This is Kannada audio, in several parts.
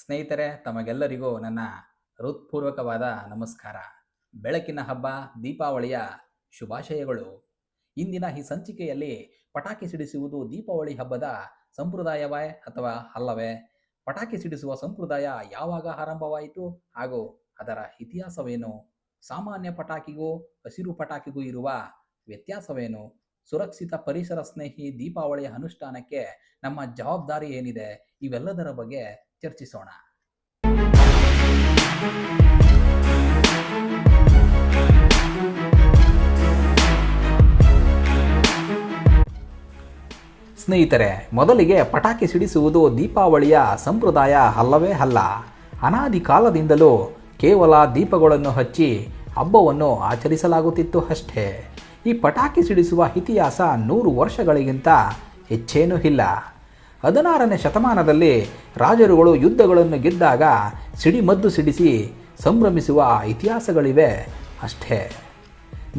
ಸ್ನೇಹಿತರೆ, ತಮಗೆಲ್ಲರಿಗೂ ನನ್ನ ಹೃತ್ಪೂರ್ವಕವಾದ ನಮಸ್ಕಾರ. ಬೆಳಕಿನ ಹಬ್ಬ, ದೀಪಾವಳಿಯ ಶುಭಾಶಯಗಳು. ಇಂದಿನ ಈ ಸಂಚಿಕೆಯಲ್ಲಿ ಪಟಾಕಿ ಸಿಡಿಸುವುದು ದೀಪಾವಳಿ ಹಬ್ಬದ ಸಂಪ್ರದಾಯವೇ ಅಥವಾ ಅಲ್ಲವೇ? ಪಟಾಕಿ ಸಿಡಿಸುವ ಸಂಪ್ರದಾಯ ಯಾವಾಗ ಆರಂಭವಾಯಿತು ಹಾಗೂ ಅದರ ಇತಿಹಾಸವೇನು? ಸಾಮಾನ್ಯ ಪಟಾಕಿಗೂ, ಹಸಿರು ಪಟಾಕಿಗೂ ಇರುವ ವ್ಯತ್ಯಾಸವೇನು? ಸುರಕ್ಷಿತ ಪರಿಸರ ಸ್ನೇಹಿ ದೀಪಾವಳಿಯ ಅನುಷ್ಠಾನಕ್ಕೆ ನಮ್ಮ ಜವಾಬ್ದಾರಿ ಏನಿದೆ? ಇವೆಲ್ಲದರ ಬಗ್ಗೆ ಚರ್ಚಿಸೋಣ. ಸ್ನೇಹಿತರೆ, ಮೊದಲಿಗೆ ಪಟಾಕಿ ಸಿಡಿಸುವುದು ದೀಪಾವಳಿಯ ಸಂಪ್ರದಾಯ ಅಲ್ಲವೇ ಅಲ್ಲ. ಅನಾದಿ ಕಾಲದಿಂದಲೂ ಕೇವಲ ದೀಪಗಳನ್ನು ಹಚ್ಚಿ ಹಬ್ಬವನ್ನು ಆಚರಿಸಲಾಗುತ್ತಿತ್ತು ಅಷ್ಟೇ. ಈ ಪಟಾಕಿ ಸಿಡಿಸುವ ಇತಿಹಾಸ ನೂರು ವರ್ಷಗಳಿಗಿಂತ ಹೆಚ್ಚೇನೂ ಇಲ್ಲ. ಹದಿನಾರನೇ ಶತಮಾನದಲ್ಲಿ ರಾಜರುಗಳು ಯುದ್ಧಗಳನ್ನು ಗೆದ್ದಾಗ ಸಿಡಿಮದ್ದು ಸಿಡಿಸಿ ಸಂಭ್ರಮಿಸುವ ಇತಿಹಾಸಗಳಿವೆ ಅಷ್ಟೇ.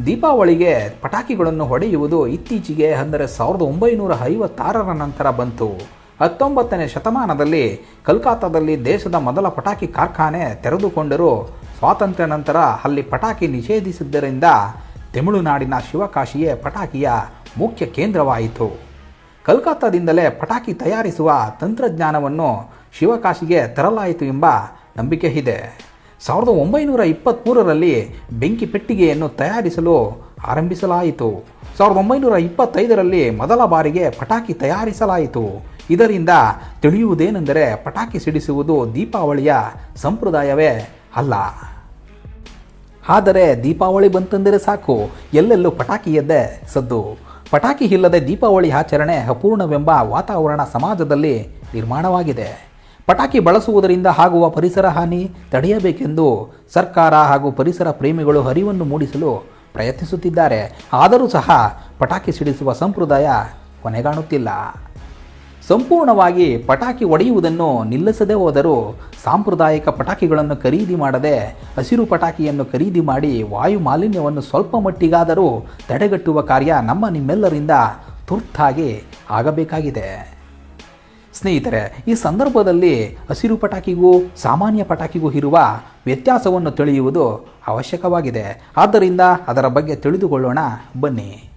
ದೀಪಾವಳಿಗೆ ಪಟಾಕಿಗಳನ್ನು ಹೊಡೆಯುವುದು ಇತ್ತೀಚೆಗೆ ಅಂದರೆ ಸಾವಿರದ ಒಂಬೈನೂರ ಐವತ್ತಾರರ ನಂತರ ಬಂತು. ಹತ್ತೊಂಬತ್ತನೇ ಶತಮಾನದಲ್ಲಿ ಕಲ್ಕತ್ತಾದಲ್ಲಿ ದೇಶದ ಮೊದಲ ಪಟಾಕಿ ಕಾರ್ಖಾನೆ ತೆರೆದುಕೊಂಡರೂ. ಸ್ವಾತಂತ್ರ್ಯ ನಂತರ ಅಲ್ಲಿ ಪಟಾಕಿ ನಿಷೇಧಿಸಿದ್ದರಿಂದ ತಮಿಳುನಾಡಿನ ಶಿವಕಾಶಿಯೇ ಪಟಾಕಿಯ ಮುಖ್ಯ ಕೇಂದ್ರವಾಯಿತು. ಕಲ್ಕತ್ತಾದಿಂದಲೇ ಪಟಾಕಿ ತಯಾರಿಸುವ ತಂತ್ರಜ್ಞಾನವನ್ನು ಶಿವಕಾಶಿಗೆ ತರಲಾಯಿತು ಎಂಬ ನಂಬಿಕೆ ಇದೆ. ಸಾವಿರದ ಒಂಬೈನೂರ ಇಪ್ಪತ್ತ್ಮೂರರಲ್ಲಿ ಬೆಂಕಿ ಪೆಟ್ಟಿಗೆಯನ್ನು ತಯಾರಿಸಲು ಆರಂಭಿಸಲಾಯಿತು. ಸಾವಿರದ ಒಂಬೈನೂರ ಇಪ್ಪತ್ತೈದರಲ್ಲಿ ಮೊದಲ ಬಾರಿಗೆ ಪಟಾಕಿ ತಯಾರಿಸಲಾಯಿತು. ಇದರಿಂದ ತಿಳಿಯುವುದೇನೆಂದರೆ ಪಟಾಕಿ ಸಿಡಿಸುವುದು ದೀಪಾವಳಿಯ ಸಂಪ್ರದಾಯವೇ ಅಲ್ಲ. ಆದರೆ ದೀಪಾವಳಿ ಬಂತೆಂದರೆ ಸಾಕು, ಎಲ್ಲೆಲ್ಲೂ ಪಟಾಕಿಯದ್ದೇ ಸದ್ದು. ಪಟಾಕಿ ಇಲ್ಲದೆ ದೀಪಾವಳಿ ಆಚರಣೆ ಅಪೂರ್ಣವೆಂಬ ವಾತಾವರಣ ಸಮಾಜದಲ್ಲಿ ನಿರ್ಮಾಣವಾಗಿದೆ. ಪಟಾಕಿ ಬಳಸುವುದರಿಂದ ಆಗುವ ಪರಿಸರ ಹಾನಿ ತಡೆಯಬೇಕೆಂದು ಸರ್ಕಾರ ಹಾಗೂ ಪರಿಸರ ಪ್ರೇಮಿಗಳು ಅರಿವನ್ನು ಮೂಡಿಸಲು ಪ್ರಯತ್ನಿಸುತ್ತಿದ್ದಾರೆ. ಆದರೂ ಸಹ ಪಟಾಕಿ ಸಿಡಿಸುವ ಸಂಪ್ರದಾಯ ಕೊನೆಗಾಣುತ್ತಿಲ್ಲ. ಸಂಪೂರ್ಣವಾಗಿ ಪಟಾಕಿ ಒಡೆಯುವುದನ್ನು ನಿಲ್ಲಿಸದೆ ಹೋದರೂ ಸಾಂಪ್ರದಾಯಿಕ ಪಟಾಕಿಗಳನ್ನು ಖರೀದಿ ಮಾಡದೆ ಹಸಿರು ಪಟಾಕಿಯನ್ನು ಖರೀದಿ ಮಾಡಿ ವಾಯು ಮಾಲಿನ್ಯವನ್ನು ಸ್ವಲ್ಪ ಮಟ್ಟಿಗಾದರೂ ತಡೆಗಟ್ಟುವ ಕಾರ್ಯ ನಮ್ಮ ನಿಮ್ಮೆಲ್ಲರಿಂದ ತುರ್ತಾಗಿ ಆಗಬೇಕಾಗಿದೆ. ಸ್ನೇಹಿತರೆ, ಈ ಸಂದರ್ಭದಲ್ಲಿ ಹಸಿರು ಪಟಾಕಿಗೂ ಸಾಮಾನ್ಯ ಪಟಾಕಿಗೂ ಇರುವ ವ್ಯತ್ಯಾಸವನ್ನು ತಿಳಿಯುವುದು ಅವಶ್ಯಕವಾಗಿದೆ. ಆದ್ದರಿಂದ ಅದರ ಬಗ್ಗೆ ತಿಳಿದುಕೊಳ್ಳೋಣ. ಬನ್ನಿ.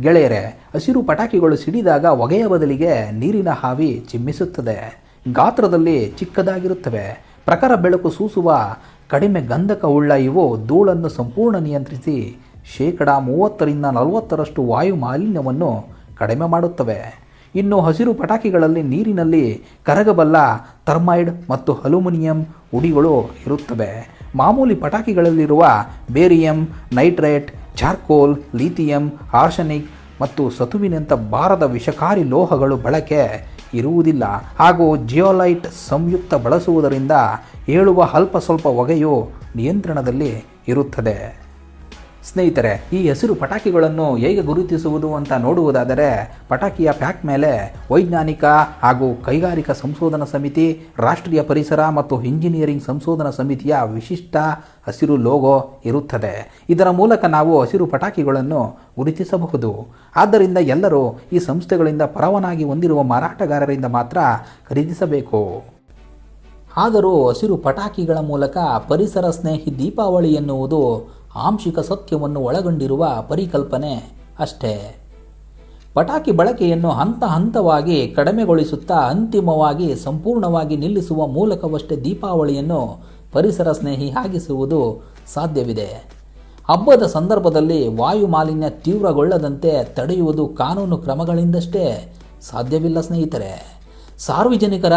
ಗೆಳೆಯರೆ, ಹಸಿರು ಪಟಾಕಿಗಳು ಸಿಡಿದಾಗ ಹೊಗೆಯ ಬದಲಿಗೆ ನೀರಿನ ಹಾವಿ ಚಿಮ್ಮಿಸುತ್ತದೆ. ಗಾತ್ರದಲ್ಲಿ ಚಿಕ್ಕದಾಗಿರುತ್ತವೆ. ಪ್ರಖರ ಬೆಳಕು ಸೂಸುವ ಕಡಿಮೆ ಗಂಧಕ ಉಳ್ಳ ಇವು ಧೂಳನ್ನು ಸಂಪೂರ್ಣ ನಿಯಂತ್ರಿಸಿ ಶೇಕಡ ಮೂವತ್ತರಿಂದ ನಲವತ್ತರಷ್ಟು ವಾಯು ಮಾಲಿನ್ಯವನ್ನು ಕಡಿಮೆ ಮಾಡುತ್ತವೆ. ಇನ್ನು ಹಸಿರು ಪಟಾಕಿಗಳಲ್ಲಿ ನೀರಿನಲ್ಲಿ ಕರಗಬಲ್ಲ ಥರ್ಮೈಡ್ ಮತ್ತು ಅಲ್ಯೂಮಿನಿಯಂ ಉಡಿಗಳು ಇರುತ್ತವೆ. ಮಾಮೂಲಿ ಪಟಾಕಿಗಳಲ್ಲಿರುವ barium, nitrate charcoal, lithium, arsenic ಮತ್ತು ಸತುವಿನಂಥ ಭಾರದ ವಿಷಕಾರಿ ಲೋಹಗಳು ಬಳಕೆ ಇರುವುದಿಲ್ಲ. ಹಾಗೂ ಜಿಯೋಲೈಟ್ ಸಂಯುಕ್ತ ಬಳಸುವುದರಿಂದ ಏಳುವ ಅಲ್ಪ ಸ್ವಲ್ಪ ಹೊಗೆಯು ನಿಯಂತ್ರಣದಲ್ಲಿ ಇರುತ್ತದೆ. ಸ್ನೇಹಿತರೆ, ಈ ಹಸಿರು ಪಟಾಕಿಗಳನ್ನು ಹೇಗೆ ಗುರುತಿಸುವುದು ಅಂತ ನೋಡುವುದಾದರೆ, ಪಟಾಕಿಯ ಪ್ಯಾಕ್ ಮೇಲೆ ವೈಜ್ಞಾನಿಕ ಹಾಗೂ ಕೈಗಾರಿಕಾ ಸಂಶೋಧನಾ ಸಮಿತಿ, ರಾಷ್ಟ್ರೀಯ ಪರಿಸರ ಮತ್ತು ಇಂಜಿನಿಯರಿಂಗ್ ಸಂಶೋಧನಾ ಸಮಿತಿಯ ವಿಶಿಷ್ಟ ಹಸಿರು ಲೋಗೋ ಇರುತ್ತದೆ. ಇದರ ಮೂಲಕ ನಾವು ಹಸಿರು ಪಟಾಕಿಗಳನ್ನು ಗುರುತಿಸಬಹುದು. ಆದ್ದರಿಂದ ಎಲ್ಲರೂ ಈ ಸಂಸ್ಥೆಗಳಿಂದ ಪರವಾನಗಿ ಹೊಂದಿರುವ ಮಾರಾಟಗಾರರಿಂದ ಮಾತ್ರ ಖರೀದಿಸಬೇಕು. ಆದರೂ ಹಸಿರು ಪಟಾಕಿಗಳ ಮೂಲಕ ಪರಿಸರ ಸ್ನೇಹಿ ದೀಪಾವಳಿ ಎನ್ನುವುದು ಆಂಶಿಕ ಸತ್ಯವನ್ನು ಒಳಗೊಂಡಿರುವ ಪರಿಕಲ್ಪನೆ ಅಷ್ಟೇ. ಪಟಾಕಿ ಬಳಕೆಯನ್ನು ಹಂತ ಹಂತವಾಗಿ ಕಡಿಮೆಗೊಳಿಸುತ್ತಾ ಅಂತಿಮವಾಗಿ ಸಂಪೂರ್ಣವಾಗಿ ನಿಲ್ಲಿಸುವ ಮೂಲಕವಷ್ಟೇ ದೀಪಾವಳಿಯನ್ನು ಪರಿಸರ ಸ್ನೇಹಿ ಆಗಿಸುವುದು ಸಾಧ್ಯವಿದೆ. ಹಬ್ಬದ ಸಂದರ್ಭದಲ್ಲಿ ವಾಯು ಮಾಲಿನ್ಯ ತೀವ್ರಗೊಳ್ಳದಂತೆ ತಡೆಯುವುದು ಕಾನೂನು ಕ್ರಮಗಳಿಂದಷ್ಟೇ ಸಾಧ್ಯವಿಲ್ಲ ಸ್ನೇಹಿತರೆ. ಸಾರ್ವಜನಿಕರ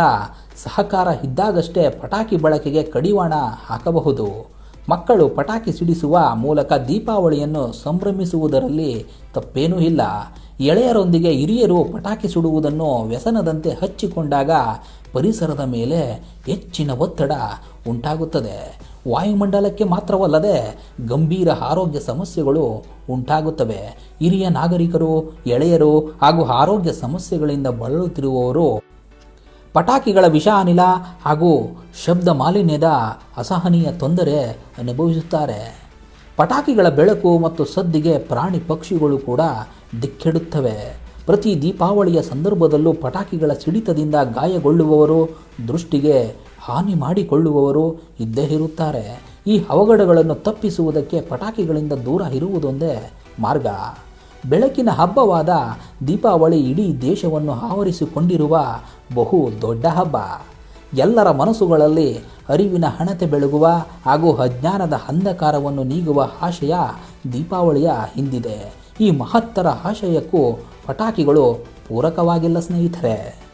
ಸಹಕಾರ ಇದ್ದಾಗಷ್ಟೇ ಪಟಾಕಿ ಬಳಕೆಗೆ ಕಡಿವಾಣ ಹಾಕಬಹುದು. ಮಕ್ಕಳು ಪಟಾಕಿ ಸಿಡಿಸುವ ಮೂಲಕ ದೀಪಾವಳಿಯನ್ನು ಸಂಭ್ರಮಿಸುವುದರಲ್ಲಿ ತಪ್ಪೇನೂ ಇಲ್ಲ. ಎಳೆಯರೊಂದಿಗೆ ಹಿರಿಯರು ಪಟಾಕಿ ಸುಡುವುದನ್ನು ವ್ಯಸನದಂತೆ ಹಚ್ಚಿಕೊಂಡಾಗ ಪರಿಸರದ ಮೇಲೆ ಹೆಚ್ಚಿನ ಒತ್ತಡ ಉಂಟಾಗುತ್ತದೆ. ವಾಯುಮಂಡಲಕ್ಕೆ ಮಾತ್ರವಲ್ಲದೆ ಗಂಭೀರ ಆರೋಗ್ಯ ಸಮಸ್ಯೆಗಳು ಉಂಟಾಗುತ್ತವೆ. ಹಿರಿಯ ನಾಗರಿಕರು, ಎಳೆಯರು ಹಾಗೂ ಆರೋಗ್ಯ ಸಮಸ್ಯೆಗಳಿಂದ ಬಳಲುತ್ತಿರುವವರು ಪಟಾಕಿಗಳ ವಿಷ ಅನಿಲ ಹಾಗೂ ಶಬ್ದ ಮಾಲಿನ್ಯದ ಅಸಹನೀಯ ತೊಂದರೆ ಅನುಭವಿಸುತ್ತಾರೆ. ಪಟಾಕಿಗಳ ಬೆಳಕು ಮತ್ತು ಸದ್ದಿಗೆ ಪ್ರಾಣಿ ಪಕ್ಷಿಗಳು ಕೂಡ ದಿಕ್ಕೆಡುತ್ತವೆ. ಪ್ರತಿ ದೀಪಾವಳಿಯ ಸಂದರ್ಭದಲ್ಲೂ ಪಟಾಕಿಗಳ ಸಿಡಿತದಿಂದ ಗಾಯಗೊಳ್ಳುವವರು, ದೃಷ್ಟಿಗೆ ಹಾನಿ ಮಾಡಿಕೊಳ್ಳುವವರು ಇದ್ದೇ ಇರುತ್ತಾರೆ. ಈ ಅವಘಡಗಳನ್ನು ತಪ್ಪಿಸುವುದಕ್ಕೆ ಪಟಾಕಿಗಳಿಂದ ದೂರ ಇರುವುದೊಂದೇ ಮಾರ್ಗ. ಬೆಳಕಿನ ಹಬ್ಬವಾದ ದೀಪಾವಳಿ ಇಡೀ ದೇಶವನ್ನು ಆವರಿಸಿಕೊಂಡಿರುವ ಬಹು ದೊಡ್ಡ ಹಬ್ಬ. ಎಲ್ಲರ ಮನಸ್ಸುಗಳಲ್ಲಿ ಅರಿವಿನ ಹಣತೆ ಬೆಳಗುವ ಹಾಗೂ ಅಜ್ಞಾನದ ಅಂಧಕಾರವನ್ನು ನೀಗುವ ಆಶಯ ದೀಪಾವಳಿಯ ಹಿಂದಿದೆ. ಈ ಮಹತ್ತರ ಆಶಯಕ್ಕೂ ಪಟಾಕಿಗಳು ಪೂರಕವಾಗಿಲ್ಲ ಸ್ನೇಹಿತರೆ.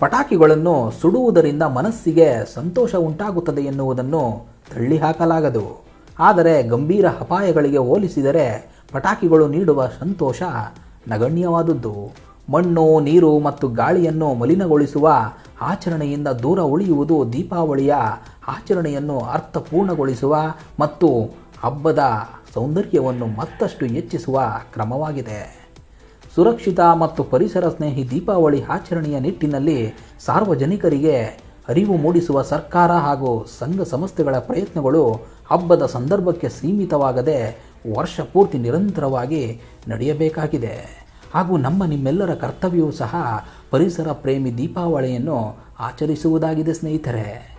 ಪಟಾಕಿಗಳನ್ನು ಸುಡುವುದರಿಂದ ಮನಸ್ಸಿಗೆ ಸಂತೋಷ ಉಂಟಾಗುತ್ತದೆ ಎನ್ನುವುದನ್ನು ತಳ್ಳಿಹಾಕಲಾಗದು. ಆದರೆ ಗಂಭೀರ ಅಪಾಯಗಳಿಗೆ ಹೋಲಿಸಿದರೆ ಪಟಾಕಿಗಳು ನೀಡುವ ಸಂತೋಷ ನಗಣ್ಯವಾದದ್ದು. ಮಣ್ಣು, ನೀರು ಮತ್ತು ಗಾಳಿಯನ್ನು ಮಲಿನಗೊಳಿಸುವ ಆಚರಣೆಯಿಂದ ದೂರ ಉಳಿಯುವುದು ದೀಪಾವಳಿಯ ಆಚರಣೆಯನ್ನು ಅರ್ಥಪೂರ್ಣಗೊಳಿಸುವ ಮತ್ತು ಹಬ್ಬದ ಸೌಂದರ್ಯವನ್ನು ಮತ್ತಷ್ಟು ಹೆಚ್ಚಿಸುವ ಕ್ರಮವಾಗಿದೆ. ಸುರಕ್ಷಿತ ಮತ್ತು ಪರಿಸರ ಸ್ನೇಹಿ ದೀಪಾವಳಿ ಆಚರಣೆಯ ನಿಟ್ಟಿನಲ್ಲಿ ಸಾರ್ವಜನಿಕರಿಗೆ ಅರಿವು ಮೂಡಿಸುವ ಸರ್ಕಾರ ಹಾಗೂ ಸಂಘ ಸಂಸ್ಥೆಗಳ ಪ್ರಯತ್ನಗಳು ಹಬ್ಬದ ಸಂದರ್ಭಕ್ಕೆ ಸೀಮಿತವಾಗದೆ ವರ್ಷ ಪೂರ್ತಿ ನಿರಂತರವಾಗಿ ನಡೆಯಬೇಕಾಗಿದೆ. ಹಾಗೂ ನಮ್ಮ ನಿಮ್ಮೆಲ್ಲರ ಕರ್ತವ್ಯವೂ ಸಹ ಪರಿಸರ ಪ್ರೇಮಿ ದೀಪಾವಳಿಯನ್ನು ಆಚರಿಸುವುದಾಗಿದೆ ಸ್ನೇಹಿತರೆ.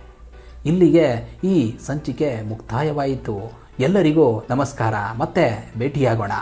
ಇಲ್ಲಿಗೆ ಈ ಸಂಚಿಕೆ ಮುಕ್ತಾಯವಾಯಿತು. ಎಲ್ಲರಿಗೂ ನಮಸ್ಕಾರ. ಮತ್ತೆ ಭೇಟಿಯಾಗೋಣ.